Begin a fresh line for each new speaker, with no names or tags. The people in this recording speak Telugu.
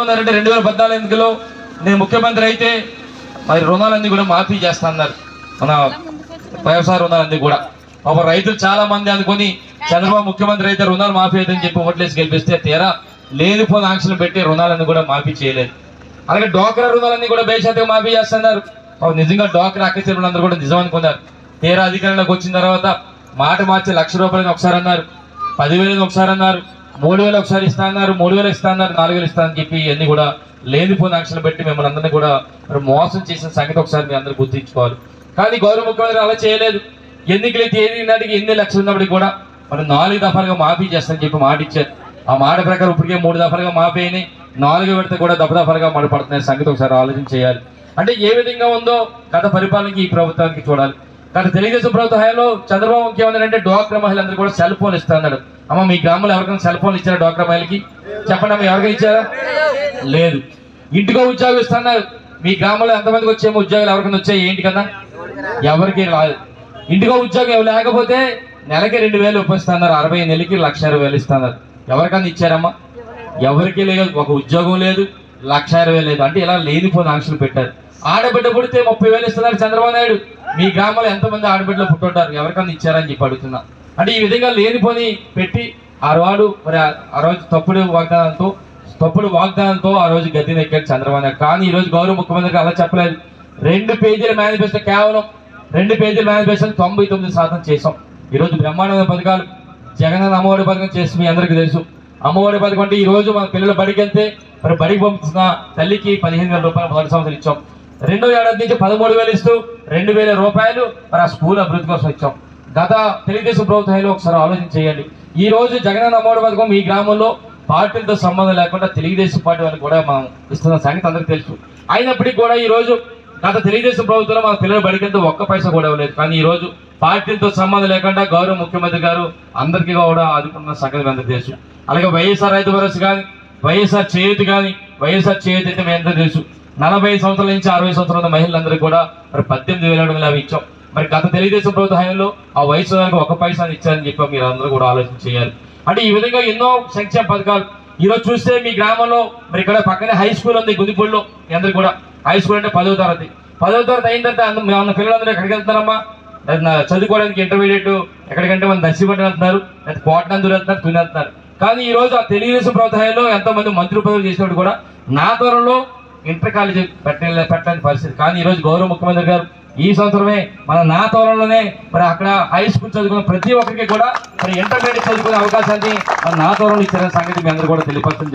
ఏమన్నారంటే రెండు వేల పద్నాలుగులో నేను ముఖ్యమంత్రి అయితే మరి రుణాలన్నీ కూడా మాఫీ చేస్తా అన్నారు. మన వ్యవసాయ రుణాలన్నీ కూడా. ఒక రైతులు చాలా మంది అనుకొని చంద్రబాబు ముఖ్యమంత్రి అయితే రుణాలు మాఫీ అవుతుందని చెప్పి ఓట్లేసి గెలిపిస్తే తీరా లేనిపోని ఆంక్షలు పెట్టి రుణాలన్నీ కూడా మాఫీ చేయలేదు. అలాగే డోక్రా రుణాలన్నీ కూడా బేషాతగా మాఫీ చేస్తున్నారు. నిజంగా డోక్రా అక్క చెరువులందరూ కూడా నిజం అనుకున్నారు. తీరా అధికారంలోకి వచ్చిన తర్వాత మాట మార్చి లక్ష రూపాయలని ఒకసారి అన్నారు. పదివేలని ఒకసారి అన్నారు. మూడు వేలు ఒకసారి ఇస్తా అన్నారు మూడు వేలు ఇస్తా అన్నారు నాలుగు వేలు ఇస్తా అని చెప్పి ఇవన్నీ కూడా లేనిపోయిన ఆంక్షలు పెట్టి మిమ్మల్ని అందరినీ కూడా మోసం చేసిన సంగతి ఒకసారి మీ అందరూ గుర్తించుకోవాలి. కానీ గౌరవ ముఖ్యమంత్రి అలా చేయలేదు. ఎన్నికలు తేదీ నాటికి ఎన్ని లక్షలు ఉన్నప్పటికీ కూడా మరి నాలుగు దఫాలుగా మాఫీ చేస్తానని చెప్పి మాట ఇచ్చారు. ఆ మాట ప్రకారం ఇప్పటికే మూడు దఫాలుగా మాఫీ అయినాయి. నాలుగు విడత కూడా దఫదఫాలుగా పడుతున్నాయి సంగతి ఒకసారి ఆలోచన చేయాలి. అంటే ఏ విధంగా ఉందో గత పరిపాలనకి ఈ ప్రభుత్వానికి చూడాలి. కానీ తెలుగుదేశం ప్రభుత్వ హయాంలో చంద్రబాబు ముఖ్యమంత్రి అంటే డోక్రా మహిళలందరూ కూడా సెల్ ఫోన్ ఇస్తాడు అమ్మ మీ గ్రామంలో ఎవరికైనా సెల్ ఫోన్ ఇచ్చారా డోక్రా మహిళకి చెప్పండి అమ్మ ఎవరికైనా ఇచ్చారా? లేదు. ఇంటికో ఉద్యోగం ఇస్తున్నారు మీ గ్రామంలో ఎంతమందికి వచ్చేమో ఉద్యోగాలు ఎవరికైనా వచ్చాయి? ఏంటి కదా ఎవరికి రాదు. ఇంటికో ఉద్యోగం లేకపోతే నెలకి రెండు వేలు ఉపయోగిస్తున్నారు అరవై నెలకి లక్ష ఇరవై వేలు ఇస్తున్నారు ఎవరికన్నా ఇచ్చారమ్మా? ఎవరికి లేదు. ఒక ఉద్యోగం లేదు. లక్ష ఇరవై లేదు. అంటే ఇలా లేనిపోయిన ఆంక్షలు పెట్టారు. ఆడబిడ్డ పుడితే ముప్పై వేలు ఇస్తున్నారు చంద్రబాబు నాయుడు. మీ గ్రామంలో ఎంతమంది ఆడబిడ్డలు పుట్టుంటారు? ఎవరికన్నా ఇచ్చారని చెప్పి అడుగుతున్నా. అంటే ఈ విధంగా లేనిపోని పెట్టి ఆ వాడు మరి ఆ- రోజు తప్పుడు వాగ్దానంతో తప్పుడు వాగ్దానంతో ఆ రోజు గద్దెని ఎక్కాడు చంద్రబాబు నాయుడు. కానీ ఈ రోజు గౌరవ ముఖ్యమంత్రికి అలా చెప్పలేదు. రెండు పేజీల మేనిఫెస్టో కేవలం రెండు పేజీల మేనిఫెస్టో తొంభై తొమ్మిది శాతం చేసాం ఈ రోజు బ్రహ్మాండమైన పథకాలు జగనన్న అమ్మఒడి పథకం చేసి మీ అందరికీ తెలుసు. అమ్మఒడి పథకం అంటే ఈ రోజు మన పిల్లలు బడికి వెళ్తే మరి బడికి పంపిస్తున్న తల్లికి పదిహేను వేల రూపాయలు మొదటి సంవత్సరం ఇచ్చాం. రెండో ఏడాది నుంచి పదమూడు వేలు ఇస్తూ రెండు వేల రూపాయలు మరి ఆ స్కూల్ అభివృద్ధి కోసం ఇచ్చాం. గత తెలుగుదేశం ప్రభుత్వంలో ఒకసారి ఆలోచన చేయండి. ఈ రోజు జగన్ అమ్మఒడి పథకం ఈ గ్రామంలో పార్టీలతో సంబంధం లేకుండా తెలుగుదేశం పార్టీ వాళ్ళకి కూడా మనం ఇస్తున్న సంగతి అందరికీ తెలుసు. అయినప్పటికీ కూడా ఈ రోజు గత తెలుగుదేశం ప్రభుత్వంలో మన పిల్లలు బడికెళ్తే ఒక్క పైసా కూడా ఇవ్వలేదు. కానీ ఈ రోజు పార్టీలతో సంబంధం లేకుండా గౌరవ ముఖ్యమంత్రి గారు అందరికీ కూడా ఆదుకున్న సంగతి అందరికీ తెలుసు. అలాగే వైఎస్ఆర్ రైతు భరోసా కానీ వైఎస్ఆర్ చేతి కానీ వైఎస్ఆర్ చేతి అయితే మేము అందరికీ తెలుసు. నలభై సంవత్సరాల నుంచి అరవై సంవత్సరాల మహిళలందరికీ కూడా మరి పద్దెనిమిది వేల ఏడు వందల ఇచ్చాం. మరి గత తెలుగుదేశం ప్రభుత్వ హయాంలో ఆ వయసు దానికి ఒక పైసా ఇచ్చారని చెప్పి మీరు అందరూ కూడా ఆలోచన చేయాలి. అంటే ఈ విధంగా ఎన్నో సంక్షేమ పథకాలు. ఈ రోజు చూస్తే మీ గ్రామంలో మరి ఇక్కడ పక్కనే హై స్కూల్ ఉంది గుదిపూడిలో మీ అందరు కూడా. హై స్కూల్ అంటే పదవ తరగతి. పదవ తరగతి అయిన తర్వాత మన పిల్లలందరూ ఎక్కడికి వెళ్తున్నారమ్మా? లేదా చదువుకోవడానికి ఇంటర్మీడియట్ ఎక్కడికంటే మన దర్శిపట్నం వెళ్తున్నారు లేదా కోటనందూరు వెళ్తున్నారు తుని వెళ్తున్నారు. కానీ ఈ రోజు ఆ తెలుగుదేశం ప్రభుత్వంలో ఎంతో మంది మంత్రి పదవులు చేసినప్పుడు కూడా నా త్వరలో ఇంటర్ కాలేజీ పెట్టలే పెట్టలేని పరిస్థితి. కానీ ఈ రోజు గౌరవ ముఖ్యమంత్రి గారు ఈ సంవత్సరమే మన నా తోరణలోనే మరి అక్కడ హై స్కూల్ చదువుకున్న ప్రతి ఒక్కరికి కూడా మరి ఇంటర్మీడియట్ చదువుకునే అవకాశాన్ని మన నా తోరణలో ఇచ్చిన సంగతి మీ అందరూ కూడా తెలియపరచండి.